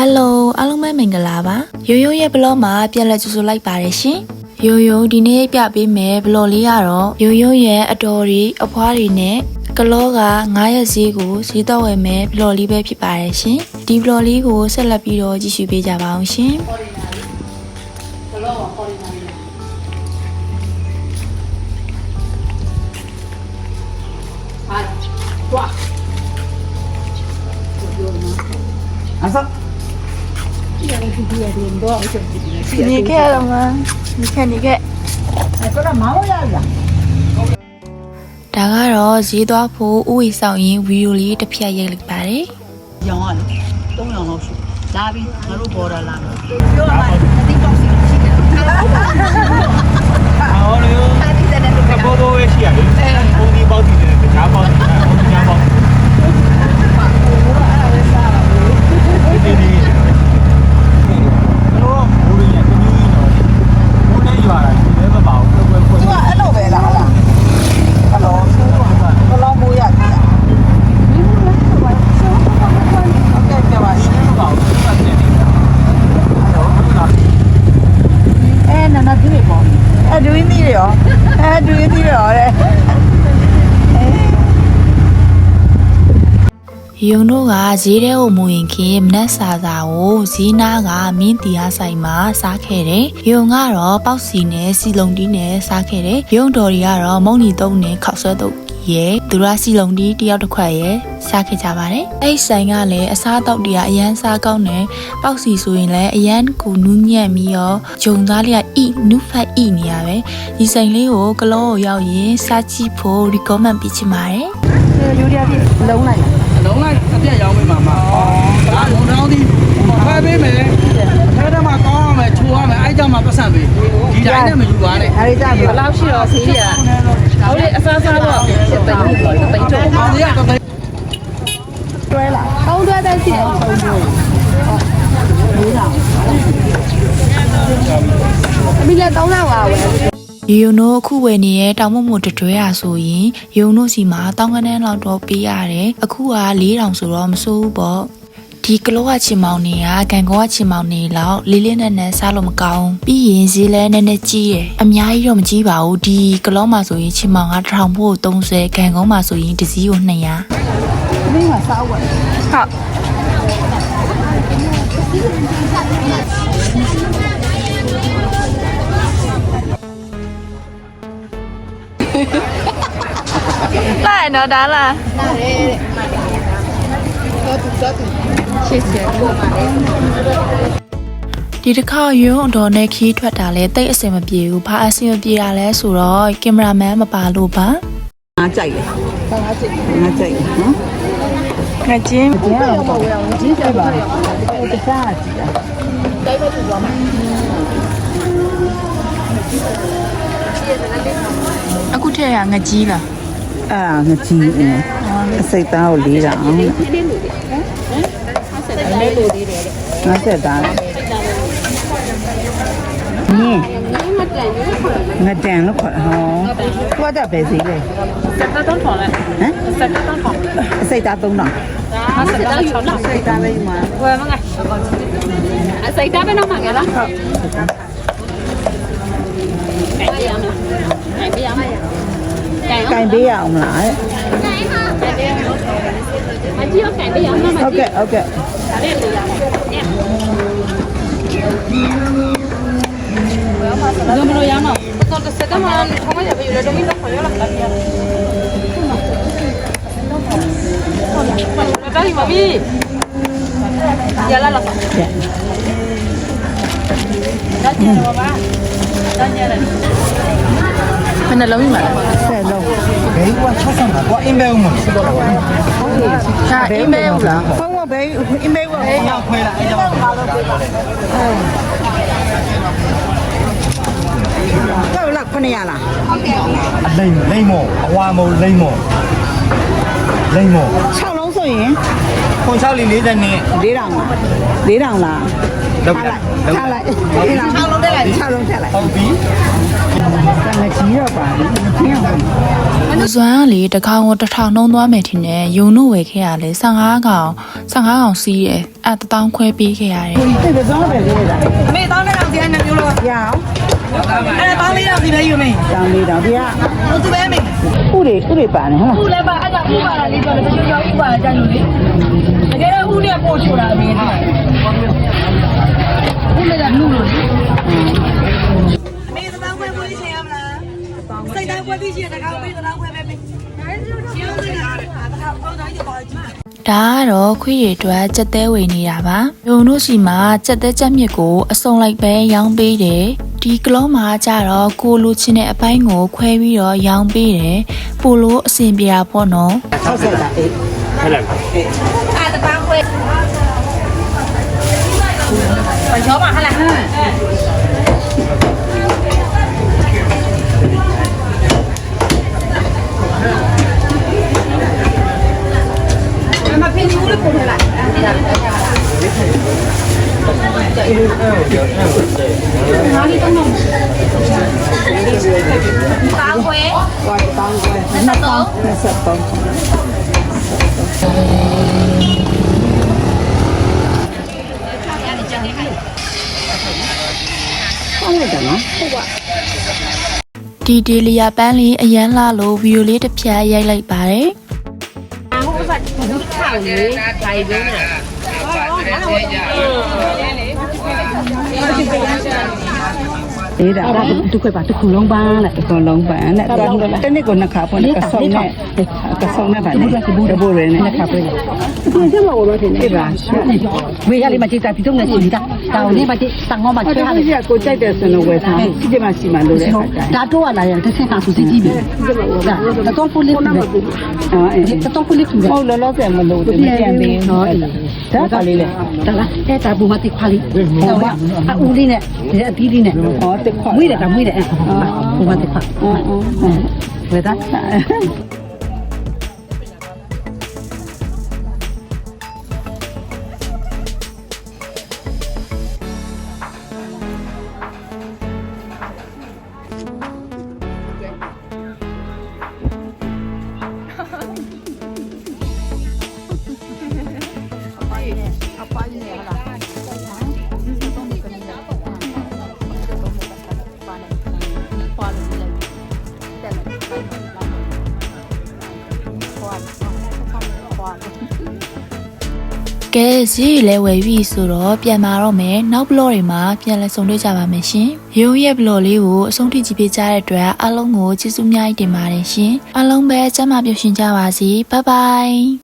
ဟယ်လိုအားလုံးပဲမင်္ဂလာပါရိုးရိုးရဲ့ဘလော့မှာပြန်လက်ကြိုဆိုလိုက်ပါတယ်ရှင်ရိုးရိုးဒီနေ့ပြပေးမယ်ဘလော့လေးကတော့ရိုးရိုးရဲ့အတော်တွေအဖွားတွေနဲ့ကလောက9ရက်ဈေးကိုဈေးတော့ဝယ်မယ်ဘလော့လေးပဲဖြစ်ပါတယ်ရှင်ဒီဘလော့လေးကိုဆက်လက်ပြီးတော့ကြည့်ရှုပေးကြပါအောင်ရှင်အဆော 你看了吗？你看，你看。 အဲ့တော့မောင်းရရ ဒါကတော့ဈေးသွားဖို့ဥဝေဆောင်ရင်ဗီဒီယိုလေးတစ်ဖြတ်ရိုက်လိုက်ပါတယ် ရောင်းရတယ်3ရောင်လောက်ရှိလာပြီငါတို့ဘော်ဒါလာမယ်ပြောရမယ်အသိပေါက်စီရှိတယ် 好嘞哟，那包包也是啊，红底包底的，假包底，红底假包底。对 ယုံတို့ကဈေးထဲကိုမဝင်ခင်မနက်စာစာကိုဈေးနာကမင်းတီအားဆိုင်မှာစားခဲ့တယ်။ယုံကတော့ပေါက်စီနဲ့စီလုံတီးနဲ့စားခဲ့တယ်။ယုံတော်တွေကတော့မုံနီတုံးနဲ့ခောက်ဆွဲတုပ်ရဲ့သူရစီလုံတီးတယောက်တစ်ခွက်ရဲ့စားခဲ့ကြပါတယ်။အဲ့ဆိုင်ကလည်းအစားတောက်တွေကအရန်စားကောင်းတယ်။ပေါက်စီဆိုရင်လည်းအရန်ကိုနူးညံ့ပြီးတော့ဂျုံသားလေးကဣနုဖတ်ဣနေရပဲ။ဒီဆိုင်လေးကိုကလောကိုရောက်ရင်စားကြည့်ဖို့ recommend ပေးချင်ပါတယ်။ယူရီယာပြလုံးလိုက် လုံးလိုက်အပြက်ရောင်းပေးမှာမှာ။ဒါလုံးတောင်းသည်ဖယ်ပေးမယ်။ထဲထဲမှာကောင်းအောင်မယ်ချိုးရမယ်အဲ့ကြောင့်မှပတ်စံပေး။ဒီတိုင်းနဲ့မယူပါနဲ့ဒါလေးကြပြီဘယ်လောက်ရှိတော့ဆေးရဟုတ်လေအစားစားတော့တိတ်တိတ်တိတ်ကျော်။အောင်ရတော့တယ်တွဲလာသုံးတွဲတန်းရှိတယ်သုံးတွဲအမိလည်း3000ပါပဲ ရေယုံတို့အခုဝယ်နေတဲ့တောင်မမို့တတွဲရဆိုရင်ယုံတို့စီမှာတောင်ကနန်းလောက်တော့ပေးရတယ်အခုက4000ဆိုတော့မစိုးဘူးပေါ့ဒီကလောကချင်မောင်တွေကကန်ကောကချင်မောင်တွေလောက်လေးလေးနက်နက်စားလို့မကောင်းပြီးရင်ဈေးလဲနည်းနည်းကြီးရယ်အများကြီးတော့မကြီးပါဘူးဒီကလောမှာဆိုရင်ချင်မောင်က1000ဖို့30ကန်ကောမှာဆိုရင်တစ်စီးကို200ဒီမှာစားဝယ်ဟုတ် လာနော်ဒါလားဒီတစ်ခါရုံအတော်နဲ့ခီးထွက်တာလဲတိတ်အဆင်မပြေဘူးဘာအဆင်မပြေတာလဲဆိုတော့ကင်မရာမန်မပါလို့ပါငါကြိုက်တယ်ငါကြိုက်ငါကြိုက်နော်ငါချင်းကျန်တော့ဝယ်အောင်ကြီးကြိုက်ပါတခြားကြည့်တာ အခုထည့်ရငကြီးလားအာငကြီးနေအစိတ်သားကိုလေးတာအောင်ငါဆက်သားနင်းငါတန်လို့ခေါ်ဟောသူကကြပဲစီလေစက်တော့ထော်လိုက်ဟမ်စက်တော့ထော်အစိတ်သား3000ဒါစက်တော့ထော်လိုက်စိတ်သားလေးမှာဝယ်မငါအစိတ်သားပဲတော့မှာကလားဟုတ်ကဲ့ရအောင်ကဲ့ရမယ်ကဲ့ကင်ပေးရအောင်မလားတဲ့အကြီးရောကဲ့ရအောင်မမဟုတ်ကြီးကဲ့ဟုတ်ကဲ့ဒါလေးလေးရအောင်ဘယ်မှာလဲ ရမတော့စက်ကမှထောင်းမရပြီလေတော့မင်းတော့ခေါ်ရလာတာပြဟုတ်လားဘာလို့မပြီးရလာလာကဲ့ ဒါကျတော့ပါဒါညရတယ်ဘယ်နှလုံးကြီးမှာလဲဆက်လုံးဘယ်က60ပါကွာအင်းဘဲဦးမစတော့ကွာဒါအိမ်မဲဟုတ်လားဖုန်းကဘယ်အင်မေးဝယ်အဲ့ကြောင့်ခွဲလာအဲ့ကြောင့်တော့လာ900လားလိမ့်လိမ့်မောအဝါမောလိမ့်မောလိမ့်မော6လုံးဆိုရင်ခွန်6လီ40နဲ့4000လား4000လားလောက်ထားတာလိုက်ထားလိုက်4000 6လုံး တက်လိုက်6လုံးတက်လိုက်ဟုတ်ပြီမစွမ်းကလေတစ်ခေါင်ကိုတစ်ထောင်နှုံးသွားမယ်ထင်တယ်ယုံတို့ဝယ်ခဲ့ရလေ15ကောင်15ကောင်စီးတယ်အဲတထောင်ခွဲပေးခဲ့ရတယ်အမေတောင်းတဲ့အောင်စီအဲ့နှမျိုးလို့ရအောင်အဲ့ဒါတောင်းလေးတော့စီပဲယူမေတောင်းလေးတော့ဒီကဟိုသူပဲမေဥတွေဥတွေပါနေဟုတ်လားခုလည်းပါအဲ့ဒါဥပါလာလေးဆိုတော့တချို့ရောက်ဥပါလာကြလို့လေ ဒါကတော့ခွေးရည်အတွက်ကြက်သေးဝေနေတာပါယုံတို့စီမှာကြက်သေးကြက်မြစ်ကိုအစုံလိုက်ပဲရောင်းပေးတယ်ဒီကလုံးမှာကြတော့ကိုလိုချင်တဲ့အပိုင်းကိုခွဲပြီးတော့ရောင်းပေးတယ်ပိုလိုအဆင်ပြေတာပေါ့နော်60တာအေးဟဲ့လားအဲ့ဒါပန်းခွဲပန်ချောမှာဟလာမဖိနေဘူး လို့ပုံထလိုက်အဲ့ဒါနားလေးတော့နော်ပါခွဲဝါတောင်းကွယ်နှစ်ပေါင်း20ပေါင်းဒီဒေလီယာပန်းလေးအရန်လာလို့ဗီဒီယိုလေးတစ်ဖြတ်ရိုက်လိုက်ပါတယ် ล่าหรือใจด้วยเนี่ย အေးဒါဒါတစ်ခွက်ပါတစ်ခုလုံးပန်းနဲ့တစ်ခုလုံးပန်းနဲ့တနေ့ကိုနှစ်ခါဖွင့်ကဆုံနဲ့ကဆုံနဲ့ပါနဲ့တဘူရဲနဲ့နှစ်ခါပဲဒီကျမတော့တင်နေပါဝေးရလေးမကြည့်တာဒီတော့ငါရှိတာတောင်းနေပါကြည့်တန်ငေါမှာအဲ့ချွေးဒါဟာလေကြီးကိုကြိုက်တဲ့ဆွန်ဝယ်ထားစီကျမရှိမှလို့တဲ့ဒါတော့လာရတဲ့ဆက်တာသူစီကြည့်ပြီဒါတော့ပိုလေးကူတယ်အော်အေးတော့ပိုလေးကူတယ်ဟုတ်လောလောဆယ်မလို့တမပြန်သေးဘူးဒါပါလေးလေဒါလားအဲ့ဒါဘူမတိခွာလေးဟောပါအဦးလေးနဲ့ဒီအပြီးလေးနဲ့ဟောတစ်ခွက်မွေးတယ်ဒါမွေးတယ် ကဲဈေးလဲဝယ်ပြီဆိုတော့ပြန်มาတော့မယ်နောက်ဘလော့တွေမှာပြန်လဲဆုံတွေ့ကြပါမယ်ရှင်ရုံးရဲ့ဘလော့လေးကိုအဆုံးထိကြည့်ပေးကြတဲ့အတွက်အားလုံးကိုကျေးဇူးအများကြီးတင်ပါတယ်ရှင်အားလုံးပဲကျမ်းမာပြုရှင်ကြပါစေဘိုင်ဘိုင်